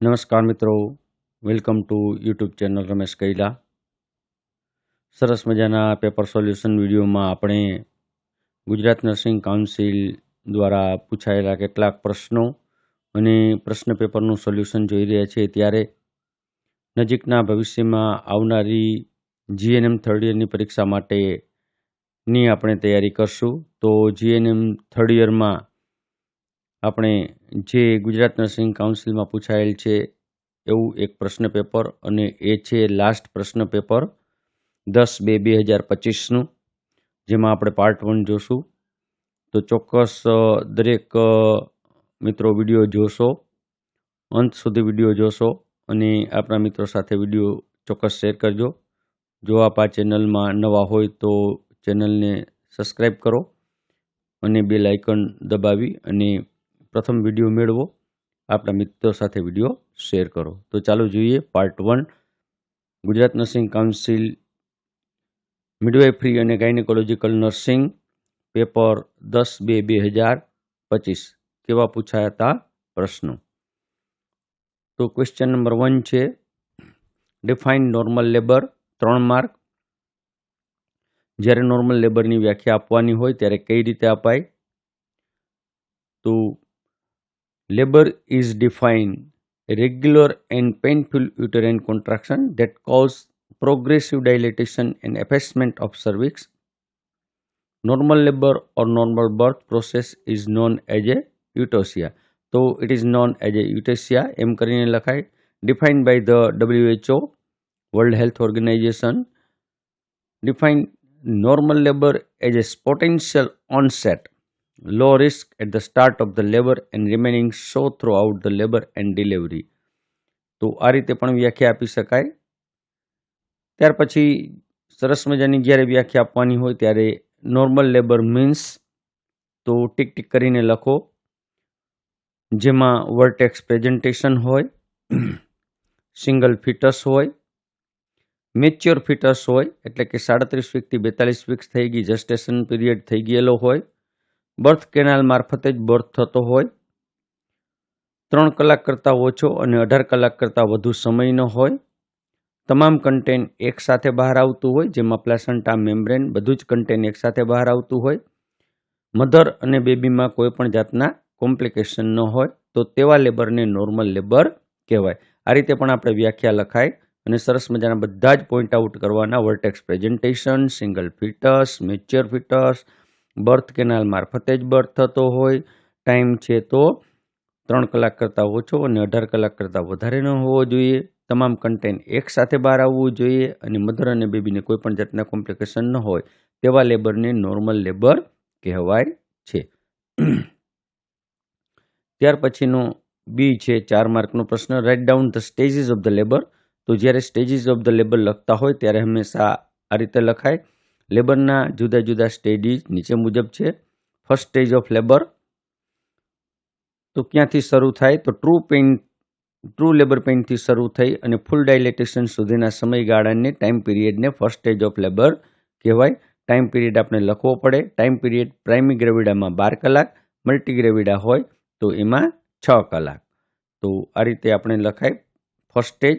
નમસ્કાર મિત્રો. Welcome to YouTube channel Ramesh Kaila. સરસ મજાના પેપર સોલ્યુશન વિડીયોમાં આપણે ગુજરાત નર્સિંગ કાઉન્સિલ દ્વારા પૂછાયેલા કેટલાક પ્રશ્નો અને પ્રશ્ન પેપરનું સોલ્યુશન જોઈ રહ્યા છીએ. ત્યારે નજીકના ભવિષ્યમાં આવનારી જીએનએમ થર્ડ યરની પરીક્ષા માટેની આપણે તૈયારી કરશું. તો જીએનએમ થર્ડ યરમાં આપણે જે ગુજરાત નર્સિંગ કાઉન્સિલમાં પૂછાયેલ છે એવું એક પ્રશ્ન પેપર અને એ છે લાસ્ટ પ્રશ્ન પેપર દસ બે બે હજાર પચીસનું, જેમાં આપણે પાર્ટ વન જોશું. તો ચોક્કસ દરેક મિત્રો વીડિયો જોશો, અંત સુધી વીડિયો જોશો અને આપણા મિત્રો સાથે વીડિયો ચોક્કસ શેર કરજો. જો આપ આ ચેનલમાં નવા હોય તો ચેનલને સબસ્ક્રાઈબ કરો અને બેલ આઇકન દબાવી અને પ્રથમ વીડિયો મેળવો. આપણા મિત્રો સાથે વીડિયો શેર કરો. તો ચાલો જોઈએ part one Gujarat nursing council midwifery અને ગાયનેકોલોજીકલ નર્સિંગ પેપર દસ બે બે હજાર પચીસ. કેવા પૂછાયા પ્રશ્નો. તો ક્વેશ્ચન નંબર વન છે ડિફાઇન નોર્મલ લેબર ત્રણ માર્ક. જ્યારે નોર્મલ લેબરની વ્યાખ્યા આપવાની હોય ત્યારે કઈ રીતે અપાય? તો labor is defined regular and painful uterine contraction that cause progressive dilatation and effacement of cervix normal labor or normal birth process is known as a eutosia તો it is known as a eutosia એમ કરીને લખાય defined by the WHO World Health Organization define normal labor as a potential onset low risk at the start of the labor and remaining so throughout the labor and delivery. તો આ રીતે પણ વ્યાખ્યા આપી શકાય. ત્યાર પછી સરસ મજાની જ્યારે વ્યાખ્યા આપવાની હોય ત્યારે નોર્મલ લેબર મીન્સ તો ટીક ટીક કરીને લખો. જેમાં વર્ટેક્સ પ્રેઝન્ટેશન હોય સિંગલ ફિટસ હોય મેચ્યોર ફિટસ હોય, એટલે કે સાડત્રીસ વીકથી બેતાલીસ વીક્સ થઈ ગઈ જસ્ટેશન પીરિયડ થઈ ગયેલો હોય બર્થ કેનાલ મારફતે જ બર્થ થતો હોય. ત્રણ કલાક કરતાં ઓછો અને અઢાર કલાક કરતાં વધુ સમયનો હોય. તમામ કન્ટેન એકસાથે બહાર આવતું હોય, જેમાં પ્લેસન્ટા મેમ્બ્રેન બધું જ કન્ટેન એકસાથે બહાર આવતું હોય. મધર અને બેબીમાં કોઈ પણ જાતના કોમ્પ્લિકેશન ન હોય, તો તેવા લેબરને નોર્મલ લેબર કહેવાય. આ રીતે પણ આપણે વ્યાખ્યા લખાય અને સરસ મજાના બધા જ પોઈન્ટ આઉટ કરવાના. Vertex presentation single foetus mature foetus birth canal મારફતે જ બર્થ થતો હોય. ટાઈમ છે તો ત્રણ કલાક કરતાં ઓછો અને અઢાર કલાક કરતાં વધારે ન હોવો જોઈએ. તમામ કન્ટેન્ટ એક સાથે બહાર આવવું જોઈએ અને મધર અને બેબીને કોઈ પણ જાતના કોમ્પ્લિકેશન ન હોય તેવા લેબરને નોર્મલ લેબર કહેવાય છે. ત્યાર પછીનો બી છે ચાર માર્કનો પ્રશ્ન. Write down the stages of the labour તો જ્યારે સ્ટેજીસ ઓફ ધ લેબર લખતા હોય ત્યારે હંમેશા આ રીતે લખાય. લેબરના જુદા જુદા સ્ટેજીસ નીચે મુજબ છે. ફર્સ્ટ સ્ટેજ ઓફ લેબર તો ક્યાંથી શરૂ થાય? તો ટ્રુ પેઇન ટ્રુ લેબર પેઇનથી શરૂ થઈ અને ફૂલ ડાયલેટેશન સુધીના સમયગાળાને ટાઈમ પીરિયડને ફર્સ્ટ સ્ટેજ ઓફ લેબર કહેવાય. ટાઈમ પીરિયડ આપણે લખવો પડે. ટાઈમ પીરિયડ પ્રાઇમરી ગ્રેવિડામાં બાર કલાક મલ્ટીગ્રેવિડા હોય તો એમાં છ કલાક. તો આ રીતે આપણે લખાય. First stage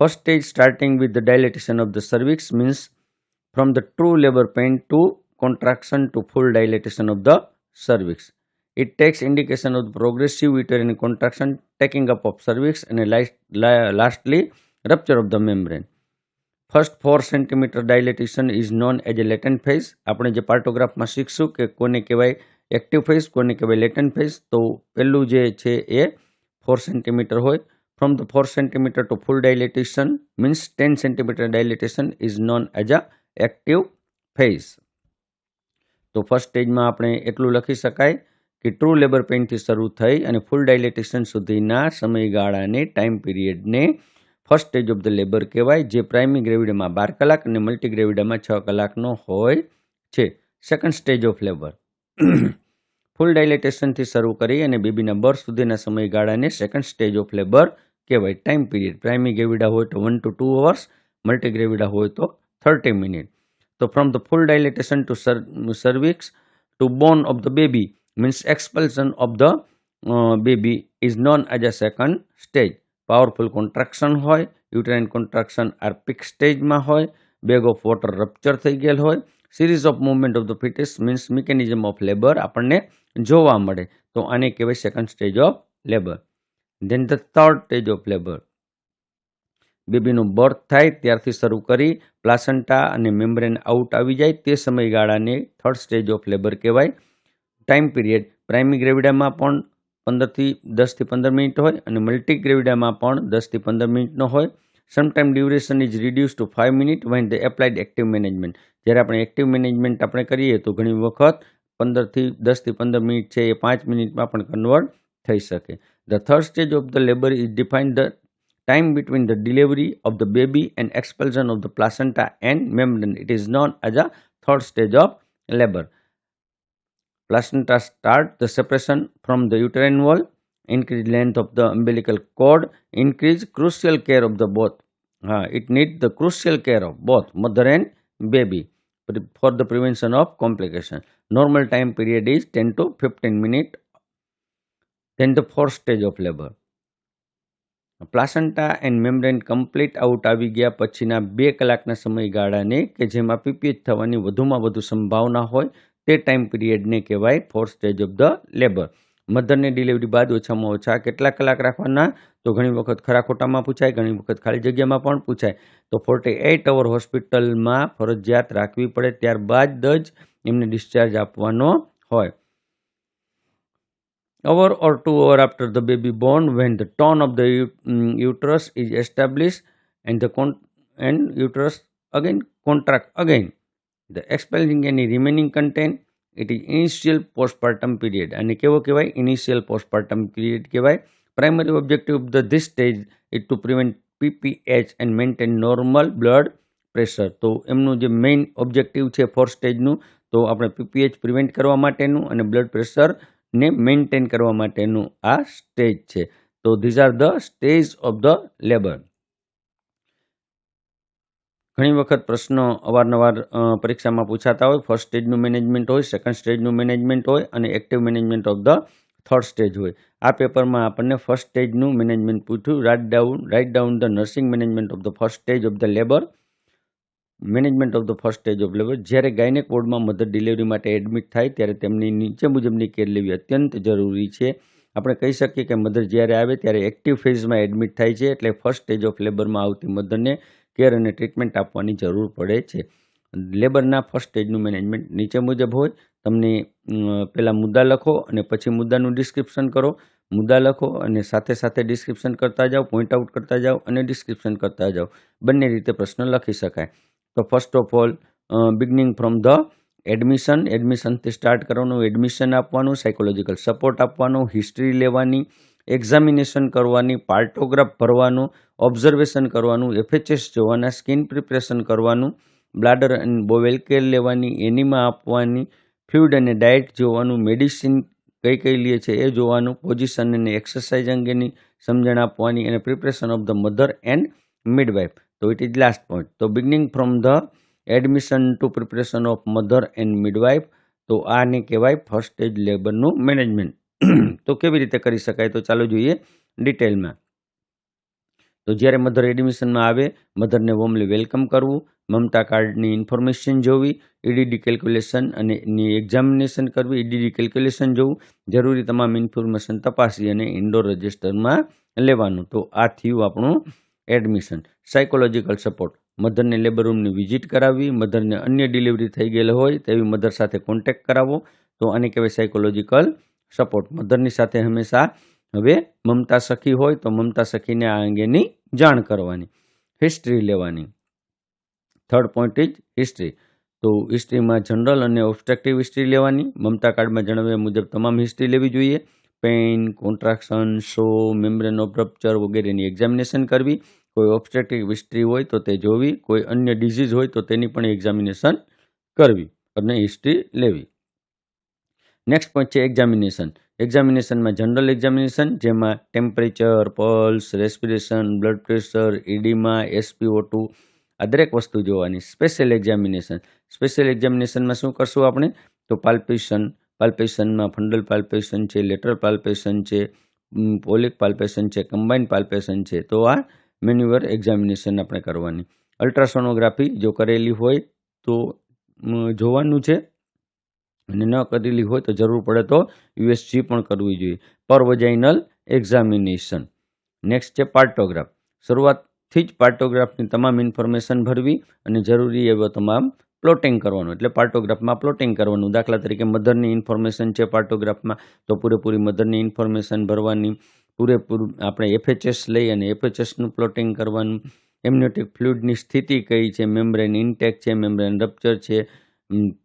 first stage starting with the dilatation of the cervix means from the true labor pain to contraction to full dilatation of the cervix. It takes indication of the progressive uterine contraction, taking up of cervix, and last, lastly, rupture of the membrane. First four centimetre dilatation is known as a latent phase આપણે જે પાર્ટોગ્રાફમાં શીખશું કે કોને કહેવાય active phase કોને કહેવાય latent phase તો પહેલું જે છે એ ફોર સેન્ટીમીટર હોય from the four centimetre to full dilatation means ten centimetre dilatation is known as a active phase તો ફર્સ્ટ સ્ટેજમાં આપણે એટલું લખી શકાય કે ટ્રુ લેબર પેઇનથી શરૂ થઈ અને ફૂલ ડાયલેટેશન સુધીના સમયગાળાને time પીરિયડને first stage of the labour કહેવાય, જે પ્રાઇમરી ગ્રેવિડામાં બાર કલાક અને મલ્ટી ગ્રેવિડામાં છ કલાકનો હોય છે. Second stage of labour full ડાયલેટેશનથી શરૂ કરી અને બેબીના બર્થ સુધીના સમયગાળાને સેકન્ડ સ્ટેજ ઓફ લેબર કહેવાય. ટાઈમ પીરિયડ પ્રાઇમરી ગ્રેવિડા હોય તો one to two hours multi gravida હોય તો થર્ટી મિનિટ તો from the full dilatation to cervix to bone of the baby means expulsion of the baby is known as a second stage powerful contraction હોય uterine contraction are peak સ્ટેજમાં હોય bag of water rupture થઈ ગયેલ હોય series of movement of the foetus means mechanism of labour આપણને જોવા મળે તો આને કહેવાય second stage of labour then the third stage of labour બેબીનું birth થાય ત્યારથી શરૂ કરી પ્લાસન્ટા અને મેમ્બ્રેન આઉટ આવી જાય તે સમયગાળાને થર્ડ સ્ટેજ ઓફ લેબર કહેવાય. ટાઈમ પીરિયડ પ્રાઇમરી ગ્રેવિડામાં પણ પંદરથી દસથી પંદર મિનિટ હોય અને મલ્ટી ગ્રેવિડામાં પણ દસથી પંદર મિનિટનો હોય. Sometime duration is reduce to five minute when the applied active management. જ્યારે આપણે એક્ટિવ મેનેજમેન્ટ આપણે કરીએ તો ઘણી વખત પંદરથી દસથી પંદર મિનિટ છે એ પાંચ મિનિટમાં પણ કન્વર્ટ થઈ શકે. The third stage of the labour is define the time between the delivery of the baby and expulsion of the placenta and membrane. It is known as a third stage of labor. Placenta start the separation from the uterine wall, increase length of the umbilical cord, increase crucial care of the both. Uh, it needs the crucial care of both mother and baby for the prevention of complication. Normal time period is 10 to 15 minutes. Then the fourth stage of labor. Placenta and membrane complete out આવી ગયા પછીના બે કલાકના સમયગાળાને કે જેમાં પીપીએચ થવાની વધુમાં વધુ સંભાવના હોય તે ટાઈમ પિરિયડને કહેવાય fourth stage of the labour. મધરને delivery બાદ ઓછામાં ઓછા કેટલા કલાક રાખવાના? તો ઘણી વખત ખરા ખોટામાં પૂછાય, ઘણી વખત ખાલી જગ્યામાં પણ પૂછાય. તો ફોર્ટી એઇટ અવર હોસ્પિટલમાં ફરજિયાત રાખવી પડે ત્યારબાદ જ એમને ડિસ્ચાર્જ આપવાનો હોય. Hour or two hour after the baby born when the tone of the mm, uterus is established and the con- and uterus again contract again the expelling any remaining content it is initial postpartum period અને કેવો કહેવાય initial postpartum period કહેવાય primary objective of the this stage is to prevent PPH and maintain normal blood pressure તો એમનું જે main objective છે fourth સ્ટેજનું તો આપણે પીપીએચ પ્રિવેન્ટ કરવા માટેનું અને બ્લડ પ્રેશર ને મેન્ટેન કરવા માટેનું આ સ્ટેજ છે. તો these are the stage of the labour ઘણી વખત પ્રશ્નો અવારનવાર પરીક્ષામાં પૂછાતા હોય. ફર્સ્ટ સ્ટેજનું મેનેજમેન્ટ હોય સેકન્ડ સ્ટેજનું મેનેજમેન્ટ હોય અને active management of the third stage હોય. આ પેપરમાં આપણને ફર્સ્ટ સ્ટેજનું મેનેજમેન્ટ પૂછ્યું. Right down right down the nursing management of the first stage of the labour management of the first stage of labour જ્યારે ગાયનેક વોર્ડમાં મધર ડિલિવરી માટે admit થાય, ત્યારે તેમની નીચે મુજબની કેર લેવી અત્યંત જરૂરી છે. આપણે કહી શકીએ કે મધર જ્યારે આવે ત્યારે એક્ટિવ ફેઝમાં એડમિટ થાય છે, એટલે ફર્સ્ટ સ્ટેજ ઓફ લેબરમાં આવતી મધરને કેર અને ટ્રીટમેન્ટ આપવાની જરૂર પડે છે. લેબરના ફર્સ્ટ સ્ટેજનું મેનેજમેન્ટ નીચે મુજબ હોય, તમને પહેલાં મુદ્દા લખો અને પછી મુદ્દાનું ડિસ્ક્રિપ્શન કરો. મુદ્દા લખો અને સાથે સાથે ડિસ્ક્રિપ્શન કરતા જાઓ પોઈન્ટ આઉટ કરતા જાઓ અને ડિસ્ક્રિપ્શન કરતા જાઓ. બંને રીતે પ્રશ્ન લખી શકાય. તો first of all beginning from the admission એડમિશનથી start કરવાનું એડમિશન આપવાનું સાયકોલોજીકલ સપોર્ટ આપવાનું હિસ્ટ્રી લેવાની એક્ઝામિનેશન કરવાની પાર્ટોગ્રાફ ભરવાનું ઓબ્ઝર્વેશન કરવાનું એફએચએસ જોવાના સ્કિન પ્રિપરેશન કરવાનું બ્લાડર અને બોવેલ કેર લેવાની એનિમા આપવાની ફ્લુઇડ અને ડાયટ જોવાનું મેડિસિન કઈ કઈ લે છે એ જોવાનું પોઝિશન અને એક્સરસાઇઝ અંગેની સમજણ આપવાની અને preparation of the mother and midwife તો ઇટ ઇઝ લાસ્ટ પોઈન્ટ તો beginning from the admission to preparation of mother and midwife તો આને કહેવાય ફર્સ્ટ સ્ટેજ લેબરનું મેનેજમેન્ટ તો કેવી રીતે કરી શકાય? તો ચાલો જોઈએ ડિટેલમાં તો જ્યારે મધર એડમિશનમાં આવે મધરને વોર્મલી વેલકમ કરવું, મમતા કાર્ડની ઇન્ફોર્મેશન જોવી ઈડીડી કેલ્ક્યુલેશન અને એની એક્ઝામિનેશન કરવી ઈડીડી કેલ્ક્યુલેશન જોવું, જરૂરી તમામ ઇન્ફોર્મેશન તપાસી અને ઇન્ડોર રજિસ્ટરમાં લેવાનું. તો આ થયું આપણું એડમિશન સાયકોલોજીકલ સપોર્ટ મધરને લેબર રૂમની વિઝિટ કરાવવી, મધરને અન્ય ડિલિવરી થઈ ગયેલ હોય તેવી મધર સાથે કોન્ટેક્ટ કરાવવો, તો આને કહેવાય સાયકોલોજીકલ સપોર્ટ મધરની સાથે હંમેશા હવે મમતા સખી હોય તો મમતા સખીને આ અંગેની જાણ કરવાની હિસ્ટ્રી લેવાની. થર્ડ પોઈન્ટ ઇઝ હિસ્ટ્રી તો હિસ્ટ્રીમાં જનરલ અને ઓબ્સ્ટ્રક્ટિવ હિસ્ટ્રી લેવાની. મમતા કાર્ડમાં જણાવ્યા મુજબ તમામ હિસ્ટ્રી લેવી જોઈએ. Pain, contraction, show membrane of rupture વગેરેની એક્ઝામિનેશન કરવી. કોઈ ઓબ્સ્ટ્રક્ટિવ હિસ્ટ્રી હોય તો તે જોવી. કોઈ અન્ય ડિઝીઝ હોય તો તેની પણ એક્ઝામિનેશન કરવી અને હિસ્ટ્રી લેવી. નેક્સ્ટ પોઈન્ટ છે એક્ઝામિનેશન. એક્ઝામિનેશનમાં જનરલ એક્ઝામિનેશન, જેમાં temperature, pulse, respiration, blood pressure oedema SPO two, આ દરેક વસ્તુ જોવાની. Special examination. સ્પેશિયલ એક્ઝામિનેશનમાં શું કરશું આપણે? તો પાલ્પેશન પાલ્પેશનમાં ફંડલ પાલ્પેશન છે લેટરલ પાલ્પેશન છે પોલિક પાલ્પેશન છે કમ્બાઇન પાલ્પેશન છે. તો આ મેન્યુઅર એક્ઝામિનેશન આપણે કરવાની. અલ્ટ્રાસોનોગ્રાફી જો કરેલી હોય તો જોવાનું છે. અને ન કરેલી હોય તો જરૂર પડે તો યુએસજી પણ કરવી જોઈએ. પર વજાઇનલ એક્ઝામિનેશન નેક્સ્ટ છે પાર્ટોગ્રાફ શરૂઆતથી જ પાર્ટોગ્રાફની તમામ ઇન્ફોર્મેશન ભરવી અને જરૂરી એવો તમામ પ્લોટિંગ કરવાનું, એટલે પાર્ટોગ્રાફમાં પ્લોટિંગ કરવાનું. દાખલા તરીકે મધરની ઇન્ફોર્મેશન છે પાર્ટોગ્રાફમાં, તો પૂરેપૂરી મધરની ઇન્ફોર્મેશન ભરવાની, પૂરેપૂરું આપણે એફએચએસ લઈ અને એફએચએસનું પ્લોટિંગ કરવાનું. એમનેટિક ફ્લુઇડની સ્થિતિ કઈ છે, મેમ્બ્રેન ઇન્ટેક છે, મેમ્બ્રેન રપ્ચર છે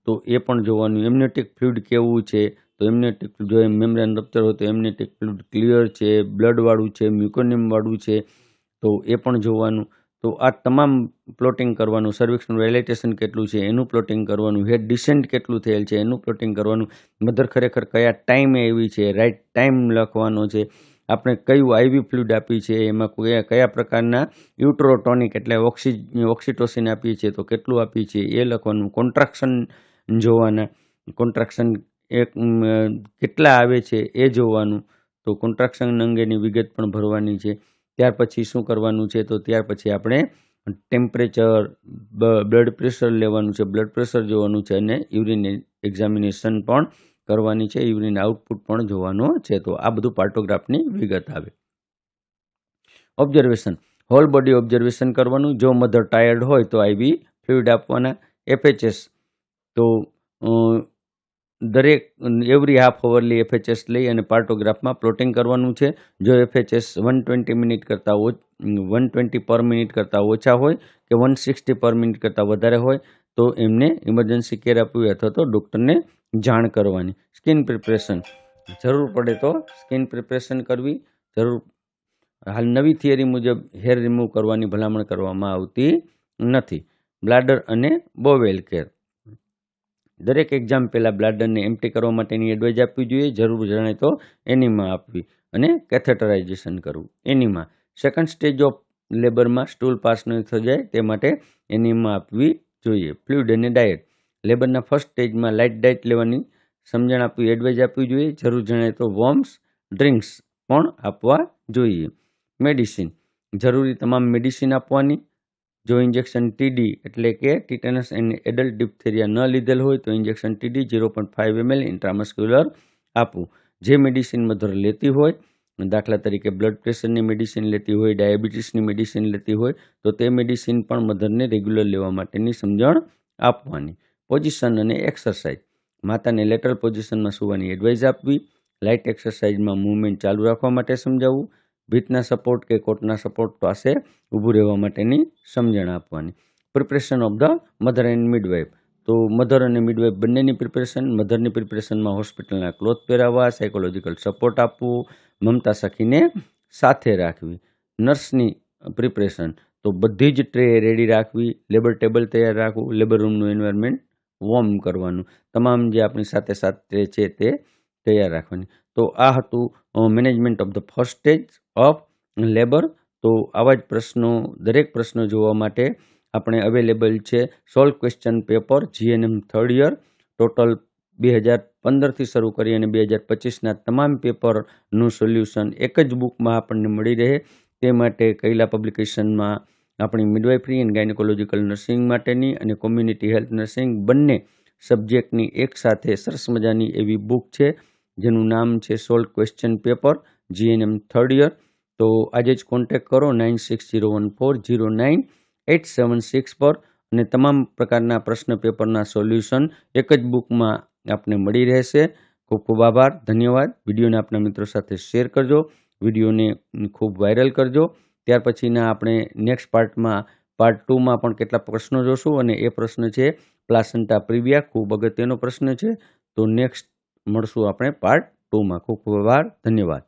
તો એ પણ જોવાનું. એમનેટિક ફ્લુઇડ કેવું છે, તો એમનેટિક જો મેમ્બ્રેન રપ્ચર હોય તો એમનેટિક ફ્લુઇડ ક્લિયર છે, બ્લડવાળું છે, મ્યુકોનિયમવાળું છે, તો એ પણ જોવાનું. તો આ તમામ પ્લોટિંગ કરવાનું સર્વિક્સનું રિલેટેશન કેટલું છે, એનું પ્લોટિંગ કરવાનું હેડ ડિસેન્ટ કેટલું થયેલ છે, એનું પ્લોટિંગ કરવાનું મધર ખરેખર કયા ટાઈમે એવી છે રાઈટ ટાઈમ લખવાનો છે, આપણે કયું આઈવી ફ્લુઇડ આપી છે, એમાં કયા કયા પ્રકારના યુટ્રોટોનિક એટલે ઓક્સી ઓક્સિટોસિન આપીએ છીએ, તો કેટલું આપીએ છીએ, એ લખવાનું કોન્ટ્રાક્શન જોવાના કોન્ટ્રાક્શન એક કેટલા આવે છે, એ જોવાનું, તો કોન્ટ્રાક્શન અંગેની વિગત પણ ભરવાની છે. ત્યાર પછી શું કરવાનું છે? તો ત્યાર પછી આપણે ટેમ્પરેચર બ્લડ પ્રેશર લેવાનું છે. બ્લડ પ્રેશર જોવાનું છે અને યુરિન એક્ઝામિનેશન પણ કરવાની છે. યુરિન આઉટપુટ પણ જોવાનું છે. તો આ બધું પાર્ટોગ્રાફની વિગત આવે. ઓબ્ઝર્વેશન હોલ બોડી ઓબ્ઝર્વેશન કરવાનું. જો મધર ટાયર્ડ હોય તો આઈવી ફ્લુઇડ આપવાના. એફએચએસ તો દરેક એવરી હાફ અવરલી એફએચએસ લઈ અને પાર્ટોગ્રાફમાં પ્લોટિંગ કરવાનું છે. જો એફએચએસ વન ટ્વેન્ટી મિનિટ કરતાં વન ટ્વેન્ટી પર મિનિટ કરતાં ઓછા હોય કે વન સિક્સટી પર મિનિટ કરતાં વધારે હોય, તો એમને ઇમરજન્સી કેર આપવી અથવા તો ડૉક્ટરને જાણ કરવાની. સ્કિન પ્રિપરેશન જરૂર પડે તો સ્કિન પ્રિપરેશન કરવી. જરૂર, હાલ નવી થિયરી મુજબ હેર રિમૂવ કરવાની ભલામણ કરવામાં આવતી નથી. બ્લાડર અને બોવેલ કેર દરેક એક્ઝામ પહેલાં બ્લાડરને એમ્પ્ટી કરવા માટેની એડવાઇઝ આપવી જોઈએ, જરૂર જણાય તો એનીમાં આપવી અને કેથેટરાઇઝેશન કરવું. એનીમાં સેકન્ડ સ્ટેજ ઓફ લેબરમાં સ્ટૂલ પાસ ન થઈ જાય તે માટે એનીમાં આપવી જોઈએ. ફ્લુઇડ અને ડાયટ લેબરના ફર્સ્ટ સ્ટેજમાં લાઇટ ડાયટ લેવાની સમજણ આપવી એડવાઇઝ આપવી જોઈએ, જરૂર જણાય તો વોર્મ્સ ડ્રિંક્સ પણ આપવા જોઈએ. મેડિસિન જરૂરી તમામ મેડિસિન આપવાની જો ઇન્જેક્શન ટીડી એટલે કે ટીટેનસ એન્ડ એડલ્ટ ડિપ્થેરિયા ન લીધેલ હોય તો injection TD zero point five ML intramuscular આપવું. જે મેડિસિન મધર લેતી હોય, દાખલા તરીકે બ્લડ પ્રેશરની મેડિસિન લેતી હોય ડાયાબિટીસની મેડિસિન લેતી હોય, તો તે મેડિસિન પણ મધરને રેગ્યુલર લેવા માટેની સમજણ આપવાની. પોઝિશન અને એક્સરસાઇઝ માતાને લેટરલ પોઝિશનમાં સુવાની એડવાઇસ આપવી. લાઇટ એક્સરસાઇઝમાં મૂવમેન્ટ ચાલુ રાખવા માટે સમજાવવું. ભીતના સપોર્ટ કે કોર્ટના સપોર્ટ પાસે ઊભું રહેવા માટેની સમજણ આપવાની. Preparation of the mother and midwife તો મધર અને મિડવાઇફ બંનેની પ્રિપરેશન મધરની પ્રિપરેશનમાં હોસ્પિટલના ક્લોથ પહેરાવવા સાયકોલોજીકલ સપોર્ટ આપવું, મમતા સખીને સાથે રાખવી. નર્સની પ્રિપરેશન તો બધી જ ટ્રે રેડી રાખવી લેબર ટેબલ તૈયાર રાખવું લેબર રૂમનું એન્વાયરમેન્ટ વોર્મ કરવાનું. તમામ જે આપણી સાથે સાથે છે તે તૈયાર રાખવાની. તો આ હતું management of the first stage of labour. તો આવા જ પ્રશ્નો, દરેક પ્રશ્નો જોવા માટે આપણે અવેલેબલ છે solve question paper, GNM third year. Total બે હજાર પંદરથી શરૂ કરી અને બે હજાર પચીસના તમામ પેપરનું સોલ્યુશન એક જ બુકમાં આપણને મળી રહે. તે માટે કૈલા પબ્લિકેશનમાં આપણી મિડવાઇફરી એન્ડ ગાયનેકોલોજીકલ નર્સિંગ માટેની અને કોમ્યુનિટી હેલ્થ નર્સિંગ બંને સબ્જેક્ટની એક સાથે સરસ મજાની એવી બુક છે, જેનું નામ છે solve question paper, GNM third year. તો આજે જ કોન્ટેક કરો nine six zero one four zero nine eight seven six પર અને તમામ પ્રકારના પ્રશ્ન પેપરના સોલ્યુશન એક જ બુકમાં આપને મળી રહેશે. ખૂબ ખૂબ આભાર, ધન્યવાદ. વિડીયોને આપના મિત્રો સાથે શેર કરજો. વિડીયોને ખૂબ વાયરલ કરજો. ત્યાર પછીના આપણે નેક્સ્ટ પાર્ટમાં પાર્ટ ટુમાં પણ કેટલા પ્રશ્નો જોશું અને એ પ્રશ્ન છે, પ્લાસન્ટા પ્રિવિયા, ખૂબ અગત્યનો પ્રશ્ન છે. તો નેક્સ્ટ મળશું આપણે પાર્ટ ટુમાં ખૂબ ખૂબ આભાર, ધન્યવાદ.